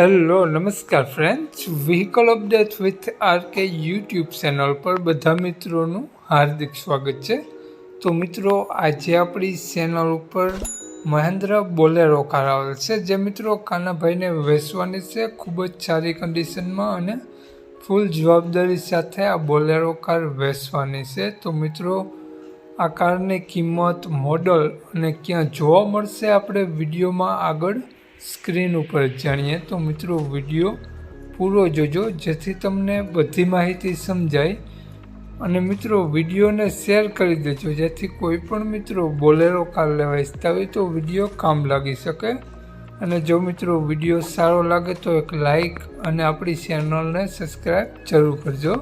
Hello નમસ્કાર friends vehicle update with RK YouTube channel પર બધા મિત્રોનું હાર્દિક સ્વાગત છે. તો મિત્રો, આજે આપણી ચેનલ ઉપર મહેન્દ્ર બોલેરો કાર આવેલ છે. જે મિત્રો કાનાભાઈને વેચવાની છે, ખૂબ જ સારી કન્ડિશનમાં અને ફૂલ જવાબદારી સાથે આ બોલેરો કાર વેચવાની છે. તો મિત્રો, આ કારની કિંમત મોડલ અને ક્યાં જોવા મળશે, આપણે વિડીયોમાં આગળ સ્ક્રીન ઉપર જાણીએ તો મિત્રો વીડિયો પૂરો જોજો, જેથી તમને બધી માહિતી સમજાય. અને મિત્રો વિડીયોને શેર કરી દેજો, જેથી કોઈ પણ મિત્રો બોલેરો કાર લેવા ઇચ્છતા હોય તો વીડિયો કામ લાગી શકે. અને જો મિત્રો વીડિયો સારો લાગે તો એક લાઈક અને આપણી ચેનલને સબસ્ક્રાઈબ જરૂર કરજો.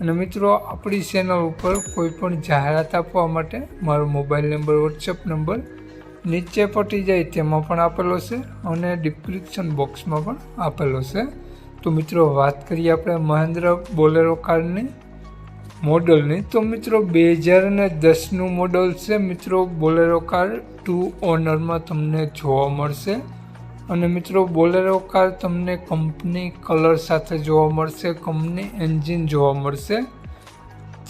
અને મિત્રો આપણી ચેનલ ઉપર કોઈ પણ જાહેરાત આપવા માટે મારો મોબાઈલ નંબર વોટ્સઅપ નંબર નીચે પટી જાય તેમાં પણ આપેલો છે અને ડિસ્ક્રિપ્શન બોક્સમાં પણ આપેલો છે. તો મિત્રો, વાત કરીએ આપણે મહેન્દ્ર બોલેરો કારની મોડલની. તો મિત્રો, બે હજાર ને દસનું મોડલ છે. મિત્રો, બોલેરો કાર ટુ ઓનરમાં તમને જોવા મળશે. અને મિત્રો, બોલેરો કાર તમને કંપની કલર સાથે જોવા મળશે, કંપની એન્જિન જોવા મળશે.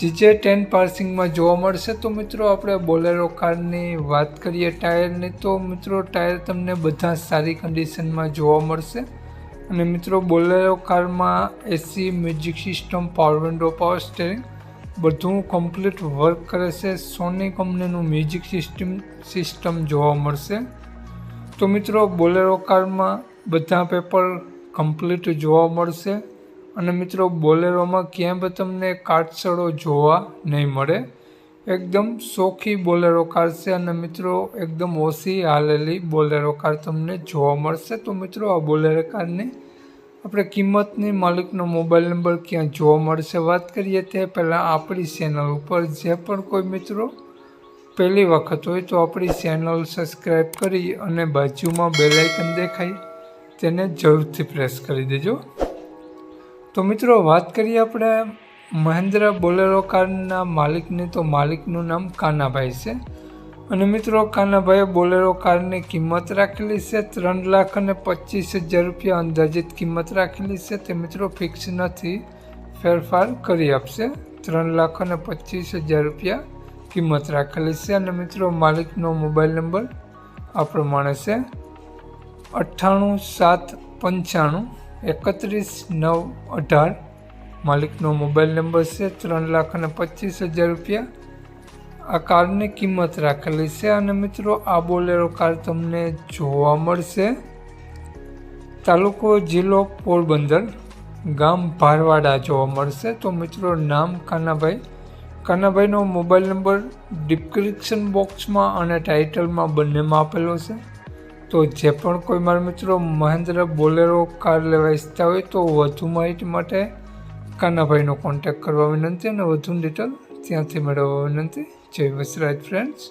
જીજે ટેન પાર્સિંગમાં જોવા મળશે, તો મિત્રો આપણે બોલેરો કારની વાત કરીએ ટાયરની, તો મિત્રો ટાયર તમને બધા સારી કન્ડિશનમાં જોવા મળશે. અને મિત્રો બોલેરો કારમાં AC music system power window power steering બધું કમ્પ્લીટ વર્ક કરે છે. સોની કંપનીનું મ્યુઝિક સિસ્ટમ સિસ્ટમ જોવા મળશે. તો મિત્રો બોલેરો કારમાં બધા પેપર કમ્પ્લીટ જોવા મળશે. અને મિત્રો, બોલેરોમાં ક્યાંય પણ તમને કાટસળો જોવા નહીં મળે. એકદમ સોખી બોલેરો કાર છે અને મિત્રો, એકદમ ઓછી હાલેલી બોલેરો કાર તમને જોવા મળશે. તો મિત્રો, આ બોલેરો કારની આપણે કિંમતની માલિકનો મોબાઈલ નંબર ક્યાં જોવા મળશે વાત કરીએ તે પહેલાં આપણી ચેનલ ઉપર. જે પણ કોઈ મિત્રો પહેલી વખત હોય તો આપણી ચેનલ સબસ્ક્રાઈબ કરી અને બાજુમાં બેલાઇકન દેખાય, તેને જરૂરથી પ્રેસ કરી દેજો. તો મિત્રો વાત કરીએ આપણે મહેન્દ્ર બોલેરો કારના માલિકની. તો માલિકનું નામ કાનાભાઈ છે. અને મિત્રો કાનાભાઈએ બોલેરો કારની કિંમત રાખેલી છે ત્રણ લાખ અને પચીસ હજાર રૂપિયા અંદાજિત કિંમત રાખેલી છે. તે મિત્રો ફિક્સ નથી, ફેરફાર કરી આપશે. ત્રણ લાખ અને પચીસ હજાર રૂપિયા કિંમત રાખેલી છે. અને મિત્રો માલિકનો મોબાઈલ નંબર આ પ્રમાણે છે. અઠ્ઠાણું સાત પંચાણું એકત્રીસ નવ અઢાર. માલિકનો મોબાઈલ નંબર છે ત્રણ લાખ અને પચીસ હજાર રૂપિયા. આ કારની કિંમત રાખેલી છે અને મિત્રો આ બોલેરો કાર તમને જોવા મળશે. તાલુકો જિલ્લો પોરબંદર, ગામ ભારવાડા જોવા મળશે. તો મિત્રો નામ કાનાભાઈ. કાનાભાઈનો મોબાઈલ નંબર ડિસ્ક્રિપ્શન બોક્સમાં અને ટાઇટલમાં બંનેમાં આપેલો છે. તો જે પણ કોઈ મારા મિત્રો મહેન્દ્ર બોલેરો કાર લેવા ઈચ્છતા હોય તો વધુ માહિતી માટે કાનાભાઈનો કોન્ટેક્ટ કરવા વિનંતી અને વધુ ડિટેલ ત્યાંથી મેળવવા વિનંતી. જય વસરાજ ફ્રેન્ડ્સ